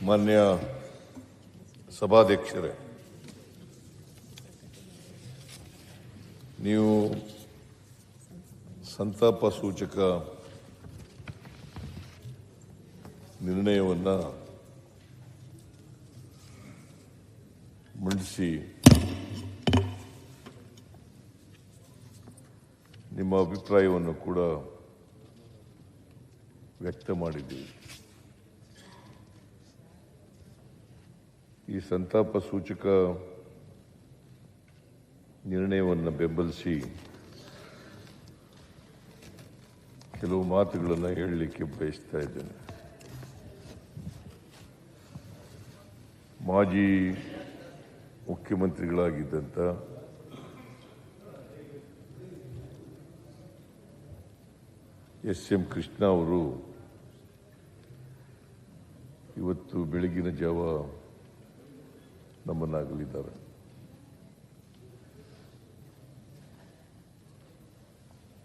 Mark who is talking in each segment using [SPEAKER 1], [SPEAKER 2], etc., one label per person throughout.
[SPEAKER 1] ಮಾನ್ಯ ಸಭಾಧ್ಯಕ್ಷರೇ ನೀವು ಸಂತಾಪ ಸೂಚಕ ನಿರ್ಣಯವನ್ನು ಮಂಡಿಸಿ ನಿಮ್ಮ ಅಭಿಪ್ರಾಯವನ್ನು ಕೂಡ ವ್ಯಕ್ತ ಮಾಡಿದ್ದೀವಿ. ಈ ಸಂತಾಪ ಸೂಚಕ ನಿರ್ಣಯವನ್ನು ಬೆಂಬಲಿಸಿ ಕೆಲವು ಮಾತುಗಳನ್ನು ಹೇಳಲಿಕ್ಕೆ ಬಯಸ್ತಾ ಇದ್ದೇನೆ. ಮಾಜಿ ಮುಖ್ಯಮಂತ್ರಿಗಳಾಗಿದ್ದಂಥ ಎಸ್ ಎಂ ಕೃಷ್ಣ ಅವರು ಇವತ್ತು ಬೆಳಗಿನ ಜಾವ ನಮ್ಮನ್ನಾಗಲಿದ್ದಾರೆ.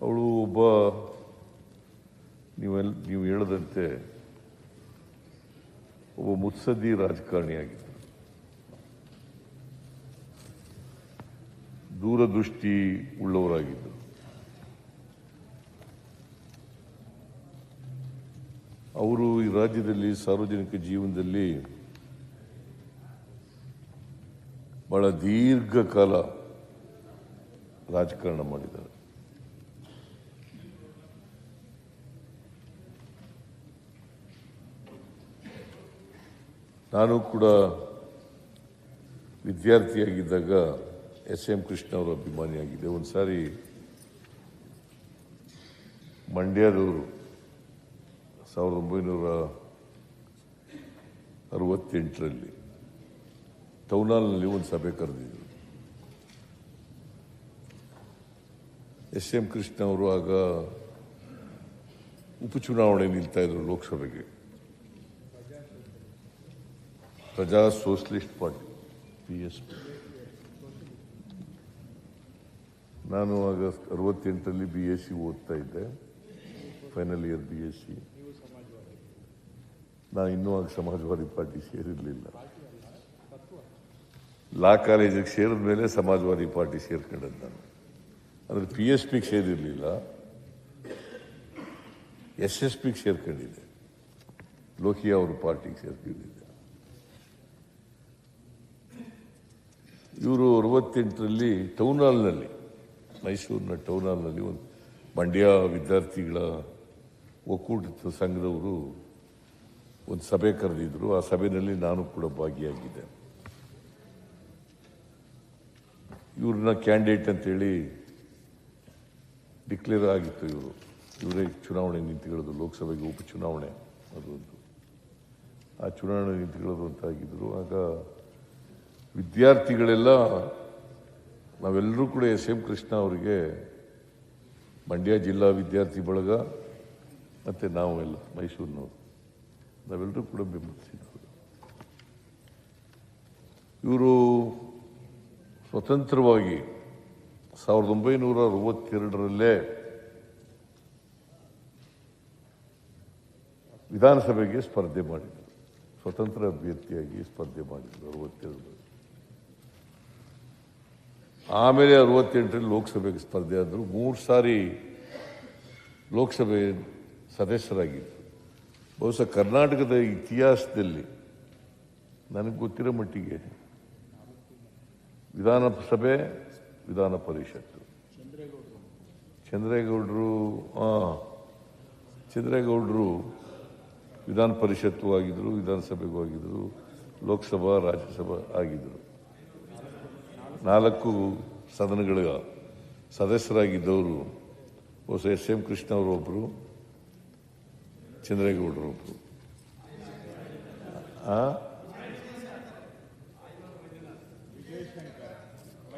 [SPEAKER 1] ಅವಳು ಒಬ್ಬ ನೀವೆಲ್ಲ ನೀವು ಹೇಳದಂತೆ ಒಬ್ಬ ಮುತ್ಸದ್ದಿ ರಾಜಕಾರಣಿಯಾಗಿದ್ದರು ದೂರದೃಷ್ಟಿ ಉಳ್ಳವರಾಗಿದ್ದರು ಅವರು ಈ ರಾಜ್ಯದಲ್ಲಿ ಸಾರ್ವಜನಿಕ ಜೀವನದಲ್ಲಿ ಬಹಳ ದೀರ್ಘಕಾಲ ರಾಜಕಾರಣ ಮಾಡಿದ್ದಾರೆ. ನಾನು ಕೂಡ ವಿದ್ಯಾರ್ಥಿಯಾಗಿದ್ದಾಗ ಎಸ್ ಎಂ ಕೃಷ್ಣ ಅವರ ಅಭಿಮಾನಿಯಾಗಿದ್ದೆ. ಒಂದು ಸಾರಿ ಮಂಡ್ಯದವರು ಸಾವಿರದ ಒಂಬೈನೂರ ಅರವತ್ತೆಂಟರಲ್ಲಿ ಟೌನಾಲ್ನಲ್ಲಿ ಒಂದು ಸಭೆ ಕರೆದಿದ್ರು. ಎಸ್ ಎಂ ಕೃಷ್ಣ ಅವರು ಆಗ ಉಪಚುನಾವಣೆ ನಿಲ್ತಾ ಇದ್ರು ಲೋಕಸಭೆಗೆ. Praja socialist party P S P ನಾನು ಆಗ ಅರವತ್ತೆಂಟರಲ್ಲಿ ಬಿ ಎಸ್ ಸಿ ಓದ್ತಾ ಇದ್ದೆ final year B S C. ನಾನು ಇನ್ನೂ ಆಗ ಸಮಾಜವಾದಿ ಪಾರ್ಟಿ ಸೇರಿರಲಿಲ್ಲ. ಲಾ ಕಾಲೇಜಿಗೆ ಸೇರಿದ ಮೇಲೆ ಸಮಾಜವಾದಿ ಪಾರ್ಟಿ ಸೇರ್ಕೊಂಡದ್ದು ನಾನು. ಅಂದರೆ ಪಿ ಎಸ್ ಪಿಗೆ ಸೇರಿರಲಿಲ್ಲ. ಎಸ್ ಎಸ್ ಪಿಗೆ ಸೇರ್ಕೊಂಡಿದ್ದೆ. ಲೋಕಿಯಾ ಅವರು ಪಾರ್ಟಿಗೆ ಸೇರ್ಕೊಂಡಿದ್ದೆ. ಇವರು ಅರವತ್ತೆಂಟರಲ್ಲಿ ಟೌನ್ ಹಾಲ್ನಲ್ಲಿ ಮೈಸೂರಿನ ಟೌನ್ ಹಾಲ್ನಲ್ಲಿ ಒಂದು ಮಂಡ್ಯ ವಿದ್ಯಾರ್ಥಿಗಳ ಒಕ್ಕೂಟದ ಸಂಘದವರು ಒಂದು ಸಭೆ ಕರೆದಿದ್ರು. ಆ ಸಭೆಯಲ್ಲಿ ನಾನು ಕೂಡ ಭಾಗಿಯಾಗಿದ್ದೆ. ಇವ್ರನ್ನ ಕ್ಯಾಂಡಿಡೇಟ್ ಅಂತೇಳಿ ಡಿಕ್ಲೇರ್ ಆಗಿತ್ತು ಇವರು. ಇವರೇ ಚುನಾವಣೆ ನಿಂತುಗಳದು ಲೋಕಸಭೆಗೆ ಉಪಚುನಾವಣೆ ಅದೊಂದು ಆ ಚುನಾವಣೆ ನಿಂತುಗಳದು ಅಂತ ಆಗಿದ್ರು. ಆಗ ವಿದ್ಯಾರ್ಥಿಗಳೆಲ್ಲ, ನಾವೆಲ್ಲರೂ ಕೂಡ ಎಸ್ ಎಂ ಕೃಷ್ಣ ಅವರಿಗೆ ಮಂಡ್ಯ ಜಿಲ್ಲಾ ವಿದ್ಯಾರ್ಥಿ ಬಳಗ, ಮತ್ತು ನಾವು ಎಲ್ಲ ಮೈಸೂರಿನವರು. ನಾವೆಲ್ಲರೂ ಕೂಡ ಬೆಂಬಲಿಸಿದ್ದರು ಇವರು ಸ್ವತಂತ್ರವಾಗಿ ಸಾವಿರದ ಒಂಬೈನೂರ ಅರವತ್ತೆರಡರಲ್ಲೇ ವಿಧಾನಸಭೆಗೆ ಸ್ಪರ್ಧೆ ಮಾಡಿದರು. ಸ್ವತಂತ್ರ ಅಭ್ಯರ್ಥಿಯಾಗಿ ಸ್ಪರ್ಧೆ ಮಾಡಿದರು ಅರವತ್ತೆರಡು. ಆಮೇಲೆ ಅರವತ್ತೆಂಟರಲ್ಲಿ ಲೋಕಸಭೆಗೆ ಸ್ಪರ್ಧೆ ಆದರು. ಮೂರು ಸಾರಿ ಲೋಕಸಭೆ ಸದಸ್ಯರಾಗಿದ್ದರು ಬಹುಶಃ ಕರ್ನಾಟಕದ ಇತಿಹಾಸದಲ್ಲಿ ನನಗೆ ಗೊತ್ತಿರೋ ಮಟ್ಟಿಗೆ ವಿಧಾನಸಭೆ ವಿಧಾನ ಪರಿಷತ್ತು. ಚಂದ್ರೇಗೌಡರು ಹಾಂ ಚಂದ್ರೇಗೌಡರು ವಿಧಾನ ಪರಿಷತ್ತು ಆಗಿದ್ದರು ವಿಧಾನಸಭೆಗೂ ಆಗಿದ್ದರು ಲೋಕಸಭಾ, ರಾಜ್ಯಸಭಾ ಆಗಿದ್ದರು ನಾಲ್ಕು ಸದನಗಳ ಸದಸ್ಯರಾಗಿದ್ದವರು, ಹೊಸ ಎಸ್ ಎಂ ಕೃಷ್ಣ ಅವರು ಒಬ್ಬರು ಚಂದ್ರೇಗೌಡರು ಒಬ್ಬರು ಆ?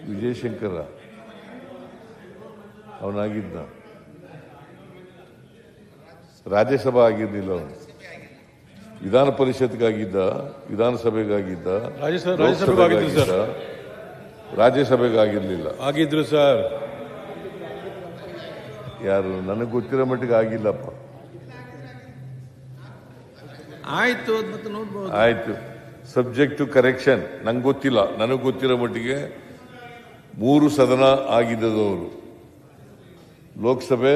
[SPEAKER 1] ವಿಜಯಶಂಕರ. ಅವನಾಗಿದ್ದ. ರಾಜ್ಯಸಭಾ ಆಗಿರಲಿಲ್ಲ ಅವನು. ವಿಧಾನ ಪರಿಷತ್ಗಾಗಿದ್ದ ವಿಧಾನಸಭೆಗಾಗಿದ್ದ ರಾಜ್ಯಸಭೆಗಾಗಿರ್ಲಿಲ್ಲ.
[SPEAKER 2] ಆಗಿದ್ರು ಸರ್.
[SPEAKER 1] ಯಾರು ನನಗೆ ಗೊತ್ತಿರೋ ಮಟ್ಟಿಗೆ ಆಗಿಲ್ಲಪ್ಪ.
[SPEAKER 2] ಆಯ್ತು
[SPEAKER 1] ಆಯ್ತು. ಸಬ್ಜೆಕ್ಟ್ ಟು ಕರೆಕ್ಷನ್ ನಂಗೆ ಗೊತ್ತಿಲ್ಲ. ನನಗೆ ಗೊತ್ತಿರೋ ಮಟ್ಟಿಗೆ ಮೂರು ಸದನ ಆಗಿದ್ದದವರು. ಲೋಕಸಭೆ?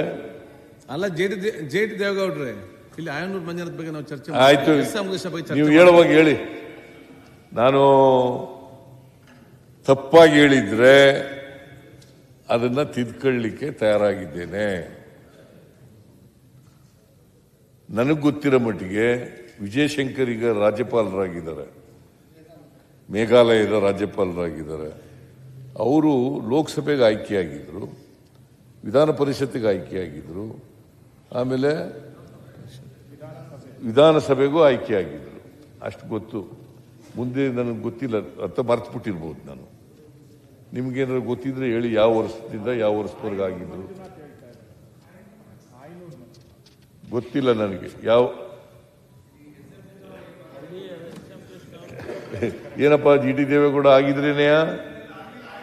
[SPEAKER 2] ಅಲ್ಲ ಜೆ ಡಿ ಜೆ ಡಿ ದೇವೇಗೌಡ್ರೆ ಇಲ್ಲಿ ಆಯನೂರು ಮಂಜನದ ಬಗ್ಗೆ ನಾವು ಚರ್ಚೆ
[SPEAKER 1] ಆಯ್ತು. ನೀವು ಹೇಳುವಾಗ ಹೇಳಿ. ನಾನು ತಪ್ಪಾಗಿ ಹೇಳಿದ್ರೆ ಅದನ್ನ ತಿದ್ಕೊಳ್ಳಿಕ್ಕೆ ತಯಾರಾಗಿದ್ದೇನೆ. ನನಗೆ ಗೊತ್ತಿರೋ ಮಟ್ಟಿಗೆ ವಿಜಯಶಂಕರ್ ಈಗ ರಾಜ್ಯಪಾಲರಾಗಿದ್ದಾರೆ. ಮೇಘಾಲಯದ ರಾಜ್ಯಪಾಲರಾಗಿದ್ದಾರೆ. ಅವರು ಲೋಕಸಭೆಗೆ ಆಯ್ಕೆಯಾಗಿದ್ದರು ವಿಧಾನ ಪರಿಷತ್ತಿಗೆ ಆಯ್ಕೆಯಾಗಿದ್ದರು ಆಮೇಲೆ ವಿಧಾನಸಭೆಗೂ ಆಯ್ಕೆಯಾಗಿದ್ದರು ಅಷ್ಟು ಗೊತ್ತು. ಮುಂದೆ ನನಗೆ ಗೊತ್ತಿಲ್ಲ ಅರ್ಥ ಮರ್ತ್ಬಿಟ್ಟಿರ್ಬೋದು ನಾನು. ನಿಮ್ಗೇನಾದ್ರು ಗೊತ್ತಿದ್ರೆ ಹೇಳಿ, ಯಾವ ವರ್ಷದಿಂದ ಯಾವ ವರ್ಷದವರೆಗೆ ಆಗಿದ್ರು ಗೊತ್ತಿಲ್ಲ ನನಗೆ. ಯಾವ ಏನಪ್ಪ, ಜಿ ಡಿ ದೇವೇಗೌಡ ಆಗಿದ್ರೇನೆಯಾ?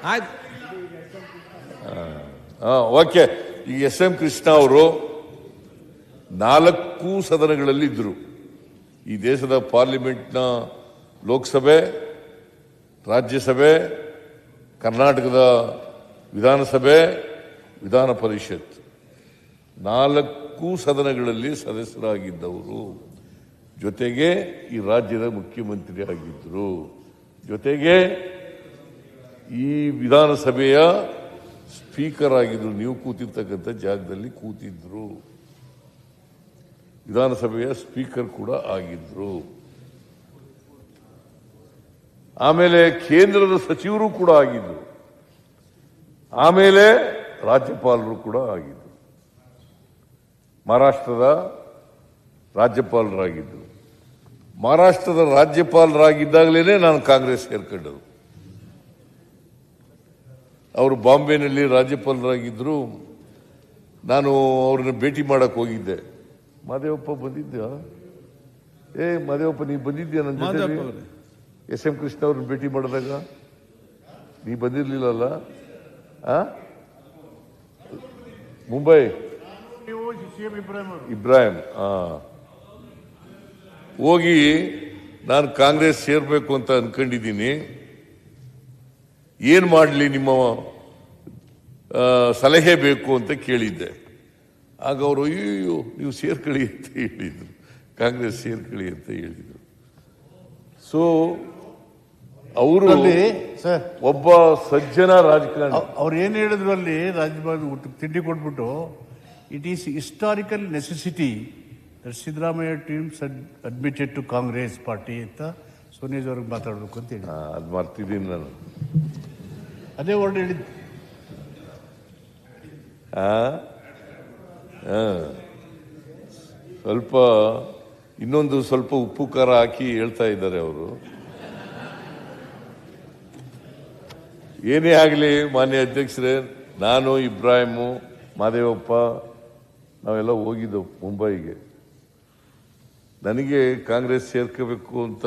[SPEAKER 2] ಆಯ್ತು
[SPEAKER 1] ಓಕೆ ಈ ಎಸ್ ಎಂ ಕೃಷ್ಣ ಅವರು ನಾಲ್ಕು ಸದನಗಳಲ್ಲಿ ಇದ್ರು. ಈ ದೇಶದ ಪಾರ್ಲಿಮೆಂಟ್ನ ಲೋಕಸಭೆ, ರಾಜ್ಯಸಭೆ, ಕರ್ನಾಟಕದ ವಿಧಾನಸಭೆ, ವಿಧಾನ ಪರಿಷತ್. ನಾಲ್ಕು ಸದನಗಳಲ್ಲಿ ಸದಸ್ಯರಾಗಿದ್ದವರು. ಜೊತೆಗೆ ಈ ರಾಜ್ಯದ ಮುಖ್ಯಮಂತ್ರಿ ಆಗಿದ್ದರು ಜೊತೆಗೆ ಈ ವಿಧಾನಸಭೆಯ ಸ್ಪೀಕರ್ ಆಗಿದ್ರು, ನೀವು ಕೂತಿರ್ತಕ್ಕಂಥ ಜಾಗದಲ್ಲಿ ಕೂತಿದ್ರು. ವಿಧಾನಸಭೆಯ ಸ್ಪೀಕರ್ ಕೂಡ ಆಗಿದ್ರು. ಆಮೇಲೆ ಕೇಂದ್ರದ ಸಚಿವರು ಕೂಡ ಆಗಿದ್ರು. ಆಮೇಲೆ ರಾಜ್ಯಪಾಲರು ಕೂಡ ಆಗಿದ್ರು. ಮಹಾರಾಷ್ಟ್ರದ ರಾಜ್ಯಪಾಲರಾಗಿದ್ದರು ಮಹಾರಾಷ್ಟ್ರದ ರಾಜ್ಯಪಾಲರಾಗಿದ್ದಾಗಲೇ ನಾನು ಕಾಂಗ್ರೆಸ್ ಸೇರ್ಕೊಂಡರು. ಅವರು ಬಾಂಬೆನಲ್ಲಿ ರಾಜ್ಯಪಾಲರಾಗಿದ್ದರು ನಾನು ಅವ್ರನ್ನ ಭೇಟಿ ಮಾಡಕ್ಕೆ ಹೋಗಿದ್ದೆ. ಮಾದೇವಪ್ಪ ಬಂದಿದ್ದ ಏ ಮಾದೇವಪ್ಪ ನೀ ಬಂದಿದ್ದೀಯ ನನ್ನ ಜೊತೆ ಎಸ್ ಎಂ ಕೃಷ್ಣ ಅವ್ರನ್ನ ಭೇಟಿ ಮಾಡಿದಾಗ? ನೀ ಬಂದಿರಲಿಲ್ಲಲ್ಲ? ಆ? ಮುಂಬೈ. ಇಬ್ರಾಹಿಂ ಆ. ಹೋಗಿ ನಾನು ಕಾಂಗ್ರೆಸ್ ಸೇರ್ಬೇಕು ಅಂತ ಅನ್ಕೊಂಡಿದ್ದೀನಿ. ಏನ್ ಮಾಡಲಿ ನಿಮ್ಮ ಸಲಹೆ ಬೇಕು ಅಂತ ಕೇಳಿದ್ದೆ. ಆಗ ಅವರು ಅಯ್ಯೋ ನೀವು ಸೇರ್ಕೊಳ್ಳಿ ಅಂತ ಹೇಳಿದರು. ಕಾಂಗ್ರೆಸ್ ಸೇರ್ಕೊಳ್ಳಿ ಅಂತ ಹೇಳಿದರು. ಸೊ ಅವರು
[SPEAKER 3] ಅಲ್ಲಿ ಸರ್
[SPEAKER 1] ಒಬ್ಬ ಸಜ್ಜನ ರಾಜಕಾರಣಿ.
[SPEAKER 3] ಅವ್ರು ಏನು ಹೇಳಿದ್ರು ಅಲ್ಲಿ ಊಟ- ತಿಂಡಿ ಕೊಟ್ಬಿಟ್ಟು it is historical necessity Siddaramaiah teams admitted to Congress party ಅಂತ ಸೋನಿಯಾಜ್ ಅವ್ರಿಗೆ ಮಾತಾಡಬೇಕು ಅಂತ ಹೇಳಿ
[SPEAKER 1] ಅದು ಅದ್ ಮರ್ತಿದ್ದೀನಿ ನಾನು.
[SPEAKER 3] ಅದೇ ವರ್ಡ್ ಹೇಳಿದ್ದು.
[SPEAKER 1] ಸ್ವಲ್ಪ ಇನ್ನೊಂದು ಸ್ವಲ್ಪ ಉಪ್ಪು ಖಾರ ಹಾಕಿ ಹೇಳ್ತಾ ಇದ್ದಾರೆ ಅವರು. ಏನೇ ಆಗಲಿ, ಮಾನ್ಯ ಅಧ್ಯಕ್ಷರೇ, ನಾನು, ಇಬ್ರಾಹಿಮು, ಮಾದೇವಪ್ಪ, ನಾವೆಲ್ಲ ಹೋಗಿದ್ದೆವು ಮುಂಬೈಗೆ. ನನಗೆ ಕಾಂಗ್ರೆಸ್ ಸೇರ್ಕೋಬೇಕು ಅಂತ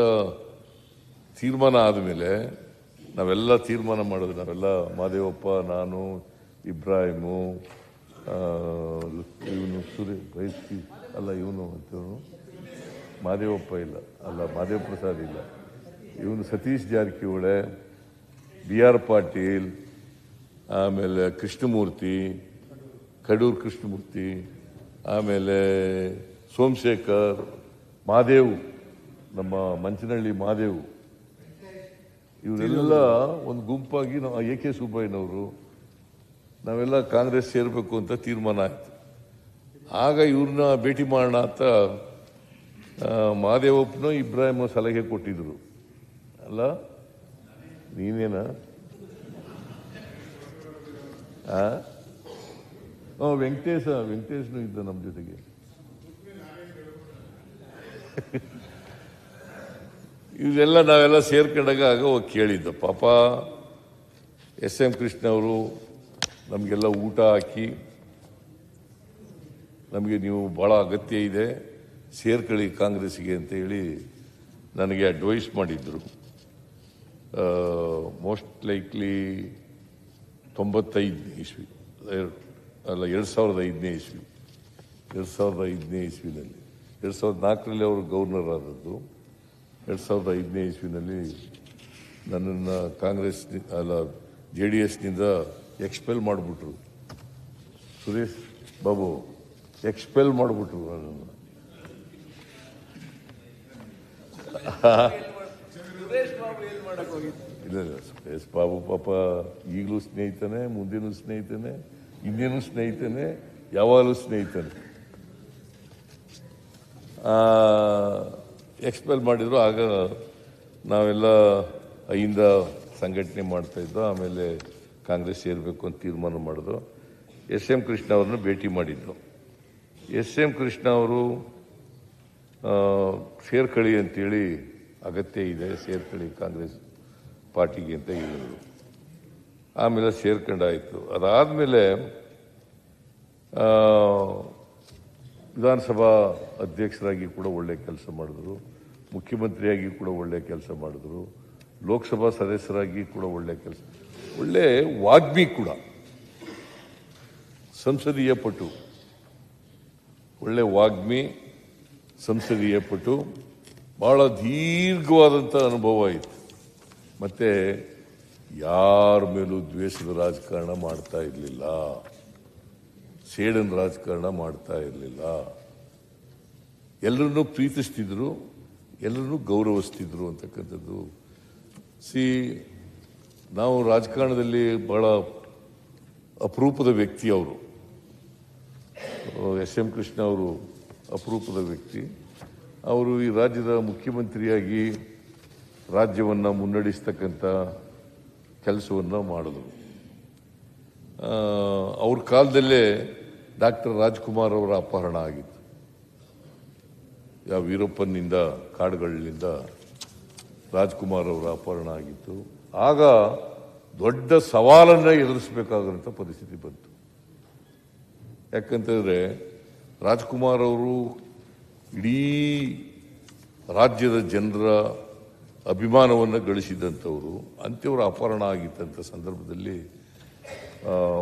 [SPEAKER 1] ತೀರ್ಮಾನ ಆದಮೇಲೆ ನಾವೆಲ್ಲ ತೀರ್ಮಾನ ಮಾಡೋದು, ನಾವೆಲ್ಲ ಮಾದೇವಪ್ಪ, ನಾನು, ಇಬ್ರಾಹಿಮು ಇವನು ಸುರಿ ಬಯಸ್ತಿ ಅಲ್ಲ ಇವನು ಅಂತವನು ಮಾದೇವಪ್ಪ ಇಲ್ಲ, ಅಲ್ಲ ಮಾದೇವ ಪ್ರಸಾದ್ ಇಲ್ಲ. ಇವನು ಸತೀಶ್ ಜಾರಕಿಹೊಳೆ ಬಿ ಆರ್ ಪಾಟೀಲ್, ಆಮೇಲೆ ಕೃಷ್ಣಮೂರ್ತಿ, ಕಡೂರು ಕೃಷ್ಣಮೂರ್ತಿ, ಆಮೇಲೆ ಸೋಮಶೇಖರ್, ಮಾದೇವ್, ನಮ್ಮ ಮಂಚನಹಳ್ಳಿ ಮಾದೇವ್. ಇವರೆಲ್ಲ ಒಂದು ಗುಂಪಾಗಿ ನಾವು ಎ ಕೆ ಸುಬ್ಬಯ್ಯನವರು ನಾವೆಲ್ಲ ಕಾಂಗ್ರೆಸ್ ಸೇರಬೇಕು ಅಂತ ತೀರ್ಮಾನ ಆಯ್ತು. ಆಗ ಇವ್ರನ್ನ ಭೇಟಿ ಮಾಡೋಣ ಅಂತ ಮಹಾದೇವಪ್ಪನ ಇಬ್ರಾಹಿಮ ಸಲಹೆ ಕೊಟ್ಟಿದ್ರು. ಅಲ್ಲ? ನೀನೇನ? ವೆಂಕಟೇಶ ವೆಂಕಟೇಶ್ನು ಇದ್ದ ನಮ್ಮ ಜೊತೆಗೆ. ಇವೆಲ್ಲ ನಾವೆಲ್ಲ ಸೇರ್ಕೊಂಡಾಗ ಆಗ ಹೋಗಿ ಕೇಳಿದ್ದ, ಪಾಪ ಎಸ್ ಎಂ ಕೃಷ್ಣ ಅವರು ನಮಗೆಲ್ಲ ಊಟ ಹಾಕಿ, ನಮಗೆ ನೀವು ಭಾಳ ಅಗತ್ಯ ಇದೆ, ಸೇರ್ಕೊಳ್ಳಿ ಕಾಂಗ್ರೆಸ್ಗೆ ಅಂತ ಹೇಳಿ ನನಗೆ ಅಡ್ವೈಸ್ ಮಾಡಿದ್ರು. ಮೋಸ್ಟ್ ಲೈಕ್ಲಿ ತೊಂಬತ್ತೈದನೇ ಇಸ್ವಿ ಅಲ್ಲ ಎರಡು ಸಾವಿರದ ಐದನೇ ಇಸ್ವಿ, ಎರಡು ಸಾವಿರದ ಐದನೇ ಇಸ್ವಿನಲ್ಲಿ. ಎರಡು ಸಾವಿರದ ನಾಲ್ಕರಲ್ಲಿ ಅವರು ಗವರ್ನರ್ ಆದದ್ದು. ಎರಡು ಸಾವಿರದ ಐದನೇ ಇಸ್ವಿನಲ್ಲಿ ನನ್ನನ್ನು ಕಾಂಗ್ರೆಸ್ ಅಲ್ಲ, ಜೆ ಡಿ ಎಸ್ನಿಂದ ಎಕ್ಸ್ಪೆಲ್ ಮಾಡಿಬಿಟ್ರು. ಸುರೇಶ್ ಬಾಬು ಎಕ್ಸ್ಪೆಲ್ ಮಾಡಿಬಿಟ್ರು ನನ್ನನ್ನು. ಇಲ್ಲ ಇಲ್ಲ, ಸುರೇಶ್ ಬಾಬು ಪಾಪ ಈಗಲೂ ಸ್ನೇಹಿತನೇ, ಮುಂದಿನೂ ಸ್ನೇಹಿತನೇ ಹಿಂದಿನೂ ಸ್ನೇಹಿತನೇ, ಯಾವಾಗಲೂ ಸ್ನೇಹಿತನೇ. ಎಕ್ಸ್ಪೆಲ್ ಮಾಡಿದ್ರು, ಆಗ ನಾವೆಲ್ಲ ಐಯಿಂದ ಸಂಘಟನೆ ಮಾಡ್ತಾ ಇದ್ದೋ ಆಮೇಲೆ ಕಾಂಗ್ರೆಸ್ ಸೇರಬೇಕು ಅಂತ ತೀರ್ಮಾನ ಮಾಡಿದ್ರು. ಎಸ್ ಎಂ ಕೃಷ್ಣ ಅವ್ರನ್ನ ಭೇಟಿ ಮಾಡಿದ್ದು ಎಸ್ ಎಂ ಕೃಷ್ಣ ಅವರು ಸೇರ್ಕಳಿ ಅಂತೇಳಿ ಅಗತ್ಯ ಇದೆ, ಸೇರ್ಕಳಿ ಕಾಂಗ್ರೆಸ್ ಪಾರ್ಟಿಗೆ ಅಂತ ಹೇಳಿದರು. ಆಮೇಲೆ ಸೇರ್ಕೊಂಡಾಯಿತು. ಅದಾದಮೇಲೆ ವಿಧಾನಸಭಾ ಅಧ್ಯಕ್ಷರಾಗಿ ಕೂಡ ಒಳ್ಳೆಯ ಕೆಲಸ ಮಾಡಿದ್ರು, ಮುಖ್ಯಮಂತ್ರಿಯಾಗಿ ಕೂಡ ಒಳ್ಳೆಯ ಕೆಲಸ ಮಾಡಿದ್ರು, ಲೋಕಸಭಾ ಸದಸ್ಯರಾಗಿ ಕೂಡ ಒಳ್ಳೆಯ ಕೆಲಸ, ಒಳ್ಳೆ ವಾಗ್ಮಿ ಕೂಡ, ಸಂಸದೀಯ ಪಟು, ಒಳ್ಳೆ ವಾಗ್ಮಿ, ಸಂಸದೀಯ ಪಟು, ಬಹಳ ದೀರ್ಘವಾದಂಥ ಅನುಭವ ಇತ್ತು. ಮತ್ತೆ ಯಾರ ಮೇಲೂ ದ್ವೇಷದ ರಾಜಕಾರಣ ಮಾಡ್ತಾ ಇರಲಿಲ್ಲ. ಸೇಡನ್ ರಾಜಕಾರಣ ಮಾಡ್ತಾ ಇರಲಿಲ್ಲ. ಎಲ್ಲರನ್ನೂ ಪ್ರೀತಿಸ್ತಿದ್ರು ಎಲ್ಲರನ್ನೂ ಗೌರವಿಸ್ತಿದ್ರು ಅಂತಕ್ಕಂಥದ್ದು. ಸಿ, ನಾವು ರಾಜಕಾರಣದಲ್ಲಿ ಬಹಳ ಅಪರೂಪದ ವ್ಯಕ್ತಿ ಅವರು. ಎಸ್ ಎಂ ಕೃಷ್ಣ ಅವರು ಅಪರೂಪದ ವ್ಯಕ್ತಿ. ಅವರು ಈ ರಾಜ್ಯದ ಮುಖ್ಯಮಂತ್ರಿಯಾಗಿ ರಾಜ್ಯವನ್ನು ಮುನ್ನಡೆಸ್ತಕ್ಕಂಥ ಕೆಲಸವನ್ನು ಮಾಡಿದರು. ಅವ್ರ ಕಾಲದಲ್ಲೇ ಡಾಕ್ಟರ್ ರಾಜ್ಕುಮಾರ್ ಅವರ ಅಪಹರಣ ಆಗಿತ್ತು. ಯಾವ ವೀರಪ್ಪನಿಂದ ಕಾಡುಗಳಿಂದ ರಾಜ್ಕುಮಾರ್ ಅವರ ಅಪಹರಣ ಆಗಿತ್ತು. ಆಗ ದೊಡ್ಡ ಸವಾಲನ್ನ ಎದುರಿಸಬೇಕಾದಂಥ ಪರಿಸ್ಥಿತಿ ಬಂತು. ಯಾಕಂತಂದ್ರೆ ರಾಜ್ಕುಮಾರ್ ಅವರು ಇಡೀ ರಾಜ್ಯದ ಜನರ ಅಭಿಮಾನವನ್ನು ಗಳಿಸಿದಂಥವರು ಅಂತ್ಯವರ ಅಪಹರಣ ಆಗಿತ್ತಂಥ ಸಂದರ್ಭದಲ್ಲಿ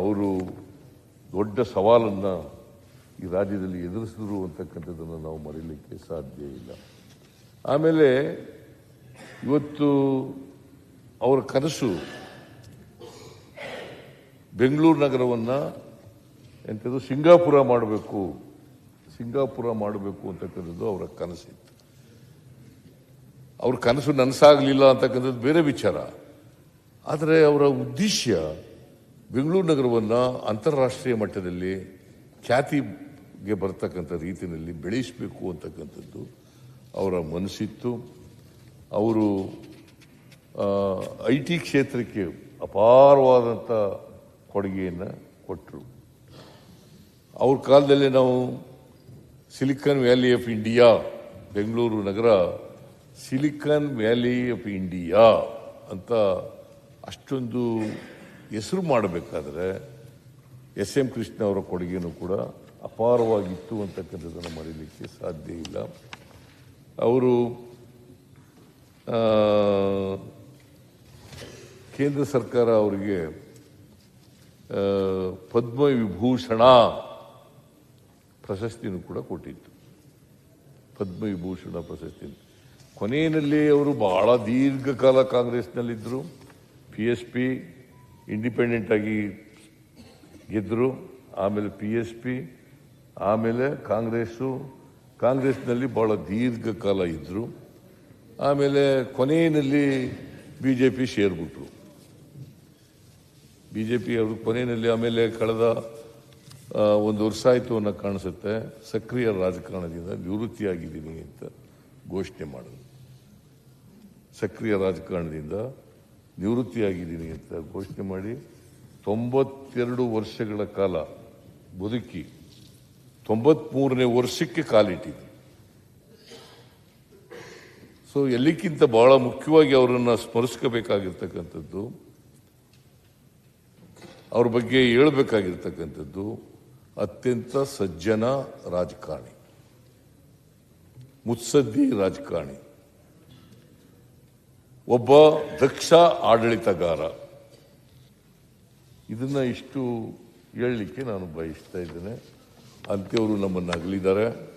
[SPEAKER 1] ಅವರು ದೊಡ್ಡ ಸವಾಲನ್ನು ಈ ರಾಜ್ಯದಲ್ಲಿ ಎದುರಿಸಿದ್ರು ಅಂತಕ್ಕಂಥದ್ದನ್ನು ನಾವು ಮರೀಲಿಕ್ಕೆ ಸಾಧ್ಯ ಇಲ್ಲ. ಆಮೇಲೆ ಇವತ್ತು ಅವರ ಕನಸು ಬೆಂಗಳೂರು ನಗರವನ್ನು ಎಂಥದ್ದು ಸಿಂಗಾಪುರ ಮಾಡಬೇಕು ಸಿಂಗಾಪುರ ಮಾಡಬೇಕು ಅಂತಕ್ಕಂಥದ್ದು ಅವರ ಕನಸಿತ್ತು. ಅವ್ರ ಕನಸು ನನಸಾಗಲಿಲ್ಲ ಅಂತಕ್ಕಂಥದ್ದು ಬೇರೆ ವಿಚಾರ. ಆದರೆ ಅವರ ಉದ್ದೇಶ ಬೆಂಗಳೂರು ನಗರವನ್ನು ಅಂತಾರಾಷ್ಟ್ರೀಯ ಮಟ್ಟದಲ್ಲಿ ಖ್ಯಾತಿಗೆ ಬರತಕ್ಕಂಥ ರೀತಿಯಲ್ಲಿ ಬೆಳೆಸಬೇಕು ಅಂತಕ್ಕಂಥದ್ದು ಅವರ ಮನಸ್ಸಿತ್ತು. ಅವರು ಐ ಟಿ ಕ್ಷೇತ್ರಕ್ಕೆ ಅಪಾರವಾದಂಥ ಕೊಡುಗೆಯನ್ನು ಕೊಟ್ಟರು ಅವ್ರ ಕಾಲದಲ್ಲಿ ನಾವು Silicon Valley of India, Bengaluru Nagar silicon valley of India ಅಂತ ಅಷ್ಟೊಂದು ಹೆಸರು ಮಾಡಬೇಕಾದ್ರೆ ಎಸ್ ಎಂ ಕೃಷ್ಣ ಅವರ ಕೊಡುಗೆನೂ ಕೂಡ ಅಪಾರವಾಗಿತ್ತು ಅಂತಕ್ಕಂಥದ್ದನ್ನು ಮರೀಲಿಕ್ಕೆ ಸಾಧ್ಯ ಇಲ್ಲ. ಅವರು ಕೇಂದ್ರ ಸರ್ಕಾರ ಅವರಿಗೆ ಪದ್ಮ ವಿಭೂಷಣ ಪ್ರಶಸ್ತಿನೂ ಕೂಡ ಕೊಟ್ಟಿತ್ತು. ಪದ್ಮ ವಿಭೂಷಣ ಪ್ರಶಸ್ತಿ. ಕೊನೆಯಲ್ಲಿ ಅವರು ಬಹಳ ದೀರ್ಘಕಾಲ ಕಾಂಗ್ರೆಸ್ನಲ್ಲಿದ್ದರು. ಪಿ ಎಸ್ ಪಿ ಇಂಡಿಪೆಂಡೆಂಟ್ ಆಗಿ ಗೆದ್ದರು ಆಮೇಲೆ ಪಿ ಎಸ್ ಪಿ ಆಮೇಲೆ ಕಾಂಗ್ರೆಸ್ಸು. ಕಾಂಗ್ರೆಸ್ನಲ್ಲಿ ಬಹಳ ದೀರ್ಘಕಾಲ ಇದ್ದರು ಆಮೇಲೆ ಕೊನೆಯಲ್ಲಿ ಬಿ ಜೆ ಪಿ ಸೇರ್ಬಿಟ್ರು. ಬಿ ಜೆ ಪಿ ಅವರು ಕೊನೆಯಲ್ಲಿ ಆಮೇಲೆ ಕಳೆದ ಒಂದು ವರ್ಷ ಆಯಿತು ಅನ್ನೋ ಕಾಣಿಸುತ್ತೆ. ಸಕ್ರಿಯ ರಾಜಕಾರಣದಿಂದ ನಿವೃತ್ತಿಯಾಗಿದ್ದೀನಿ ಅಂತ ಘೋಷಣೆ ಮಾಡಿದ್ರು. ಸಕ್ರಿಯ ರಾಜಕಾರಣದಿಂದ ನಿವೃತ್ತಿಯಾಗಿದ್ದೀನಿ ಅಂತ ಘೋಷಣೆ ಮಾಡಿ ತೊಂಬತ್ತೆರಡು ವರ್ಷಗಳ ಕಾಲ ಬದುಕಿ ತೊಂಬತ್ಮೂರನೇ ವರ್ಷಕ್ಕೆ ಕಾಲಿಟ್ಟಿದೆ ಸೊ ಎಲ್ಲಿಕ್ಕಿಂತ ಬಹಳ ಮುಖ್ಯವಾಗಿ ಅವರನ್ನು ಸ್ಮರಿಸ್ಕೋಬೇಕಾಗಿರ್ತಕ್ಕಂಥದ್ದು, ಅವ್ರ ಬಗ್ಗೆ ಹೇಳ್ಬೇಕಾಗಿರ್ತಕ್ಕಂಥದ್ದು, ಅತ್ಯಂತ ಸಜ್ಜನ ರಾಜಕಾರಣಿ, ಮುತ್ಸದ್ದಿ ರಾಜಕಾರಣಿ. ಒಬ್ಬ ದಕ್ಷ ಆಡಳಿತಗಾರ. ಇದನ್ನ ಇಷ್ಟು ಹೇಳಲಿಕ್ಕೆ ನಾನು ಬಯಸ್ತಾ ಇದ್ದೇನೆ. ಅಂತ್ಯವರು ನಮ್ಮನ್ನು ಅಗಲಿದ್ದಾರೆ.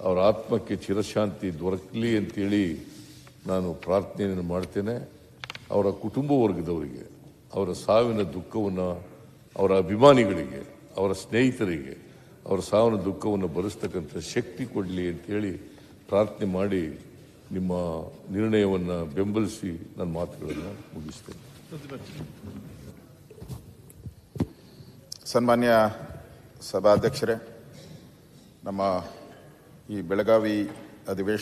[SPEAKER 1] ಅವರ ಆತ್ಮಕ್ಕೆ ಚಿರಶಾಂತಿ ದೊರಕಲಿ ಅಂತೇಳಿ ನಾನು ಪ್ರಾರ್ಥನೆಯನ್ನು ಮಾಡ್ತೇನೆ. ಅವರ ಕುಟುಂಬ ವರ್ಗದವರಿಗೆ, ಅವರ ಸಾವಿನ ದುಃಖವನ್ನು ಅವರ ಅಭಿಮಾನಿಗಳಿಗೆ, ಅವರ ಸ್ನೇಹಿತರಿಗೆ, ಅವರ ಸಾವಿನ ದುಃಖವನ್ನು ಭರಿಸ್ತಕ್ಕಂಥ ಶಕ್ತಿ ಕೊಡಲಿ ಅಂತೇಳಿ ಪ್ರಾರ್ಥನೆ ಮಾಡಿ ನಿಮ್ಮ ನಿರ್ಣಯವನ್ನು ಬೆಂಬಲಿಸಿ ನನ್ನ ಮಾತುಗಳನ್ನು ಮುಗಿಸ್ತೇನೆ.
[SPEAKER 4] ಸನ್ಮಾನ್ಯ ಸಭಾಧ್ಯಕ್ಷರೇ ನಮ್ಮ ಈ ಬೆಳಗಾವಿ ಅಧಿವೇಶ